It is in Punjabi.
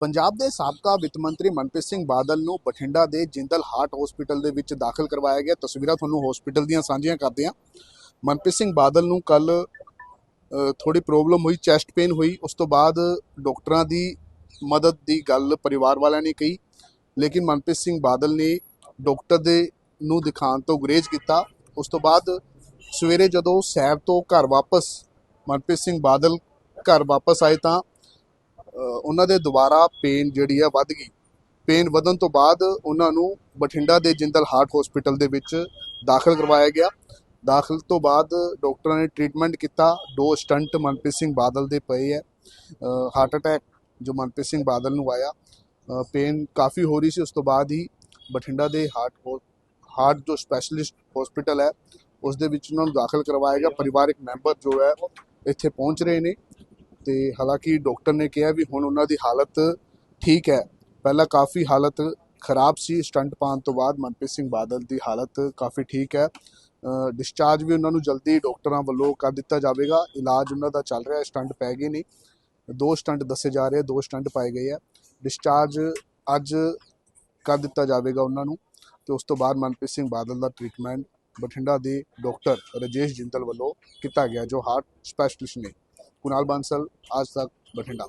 ਪੰਜਾਬ ਦੇ ਸਾਬਕਾ ਵਿੱਤ ਮੰਤਰੀ ਮਨਪ੍ਰੀਤ ਸਿੰਘ ਬਾਦਲ ਨੂੰ ਬਠਿੰਡਾ ਦੇ ਜਿੰਦਲ ਹਾਰਟ ਹਸਪੀਟਲ ਦੇ ਵਿੱਚ ਦਾਖਲ ਕਰਵਾਇਆ ਗਿਆ। ਤਸਵੀਰਾਂ ਤੁਹਾਨੂੰ ਹਸਪੀਟਲ ਦੀਆਂ ਸਾਂਝੀਆਂ ਕਰਦੇ ਹਾਂ। ਮਨਪ੍ਰੀਤ ਸਿੰਘ ਬਾਦਲ ਨੂੰ ਕੱਲ ਥੋੜੀ ਪ੍ਰੋਬਲਮ ਹੋਈ ਚੈਸਟ ਪੇਨ ਹੋਈ। ਉਸ ਤੋਂ ਬਾਅਦ ਡਾਕਟਰਾਂ ਦੀ ਮਦਦ ਦੀ ਗੱਲ ਪਰਿਵਾਰ ਵਾਲਿਆਂ ਨੇ ਕਹੀ। ਲੇਕਿਨ ਮਨਪ੍ਰੀਤ ਸਿੰਘ ਬਾਦਲ ਨੇ ਡਾਕਟਰ ਦੇ ਨੂੰ ਦਿਖਾਉਣ ਤੋਂ ਗੁਰੇਜ਼ ਕੀਤਾ। ਉਸ ਤੋਂ ਬਾਅਦ ਸਵੇਰੇ ਜਦੋਂ ਸੈਰ ਤੋਂ ਘਰ ਵਾਪਸ, ਮਨਪ੍ਰੀਤ ਸਿੰਘ ਬਾਦਲ ਘਰ ਵਾਪਸ ਆਏ ਤਾਂ ਉਹਨਾਂ ਦੇ ਦੁਬਾਰਾ ਪੇਨ ਜਿਹੜੀ ਆ ਵੱਧ ਗਈ। ਪੇਨ ਵਧਣ ਤੋਂ ਬਾਅਦ ਉਹਨਾਂ ਨੂੰ ਬਠਿੰਡਾ ਦੇ ਜਿੰਦਲ ਹਾਰਟ ਹਸਪੀਟਲ ਦੇ ਵਿੱਚ ਦਾਖਲ ਕਰਵਾਇਆ ਗਿਆ। ਦਾਖਲ ਤੋਂ ਬਾਅਦ ਡਾਕਟਰਾਂ ਨੇ ਟ੍ਰੀਟਮੈਂਟ ਕੀਤਾ। ਦੋ ਸਟੰਟ ਮਨਪ੍ਰੀਤ ਸਿੰਘ ਬਾਦਲ ਦੇ ਪਏ ਹੈ ਹਾਰਟ ਅਟੈਕ ਜੋ ਮਨਪ੍ਰੀਤ ਸਿੰਘ ਬਾਦਲ ਨੂੰ ਆਇਆ। ਪੇਨ ਕਾਫੀ ਹੋ ਰਹੀ ਸੀ। ਉਸ ਤੋਂ ਬਾਅਦ ਹੀ ਬਠਿੰਡਾ ਦੇ ਹਾਰਟ ਹਾਰਟ ਜੋ ਸਪੈਸ਼ਲਿਸਟ ਹਸਪੀਟਲ ਹੈ, ਉਸ ਦੇ ਵਿੱਚ ਉਹਨਾਂ ਨੂੰ ਦਾਖਲ ਕਰਵਾਇਆ ਗਿਆ। ਪਰਿਵਾਰਕ ਮੈਂਬਰ ਜੋ ਹੈ, ਇੱਥੇ ਪਹੁੰਚ ਰਹੇ ਨੇ। ਤੇ ਹਾਲਾਂਕਿ ਡਾਕਟਰ ਨੇ ਕਿਹਾ ਵੀ ਹੁਣ ਉਹਨਾਂ ਦੀ ਹਾਲਤ ਠੀਕ ਹੈ। ਪਹਿਲਾਂ ਕਾਫੀ ਹਾਲਤ ਖਰਾਬ ਸੀ, ਸਟੰਟ ਪਾਉਣ ਤੋਂ ਬਾਅਦ ਮਨਪ੍ਰੀਤ ਸਿੰਘ ਬਾਦਲ ਦੀ ਹਾਲਤ ਕਾਫੀ ਠੀਕ ਹੈ। ਡਿਸਚਾਰਜ ਵੀ ਉਹਨਾਂ ਨੂੰ ਜਲਦੀ ਡਾਕਟਰਾਂ ਵੱਲੋਂ ਕਰ ਦਿੱਤਾ ਜਾਵੇਗਾ। ਇਲਾਜ ਉਹਨਾਂ ਦਾ ਚੱਲ ਰਿਹਾ, ਸਟੰਟ ਪੈ ਗਏ ਨਹੀਂ ਦੋ ਸਟੰਟ ਦੱਸੇ ਜਾ ਰਹੇ, ਦੋ ਸਟੰਟ ਪਾਏ ਗਏ ਆ ਡਿਸਚਾਰਜ ਅੱਜ ਕਰ ਦਿੱਤਾ ਜਾਵੇਗਾ ਉਹਨਾਂ ਨੂੰ ਤੇ ਉਸ ਤੋਂ ਬਾਅਦ ਮਨਪ੍ਰੀਤ ਸਿੰਘ ਬਾਦਲ ਦਾ ਟ੍ਰੀਟਮੈਂਟ ਬਠਿੰਡਾ ਦੇ ਡਾਕਟਰ ਰਜੇਸ਼ ਜਿੰਦਲ ਵੱਲੋਂ ਕੀਤਾ ਗਿਆ, ਜੋ ਹਾਰਟ ਸਪੈਸ਼ਲਿਸਟ ਨੇ। ਕੁਨਾਲ ਬਾਂਸਲ ਅੱਜ ਤੱਕ ਬਠਿੰਡਾ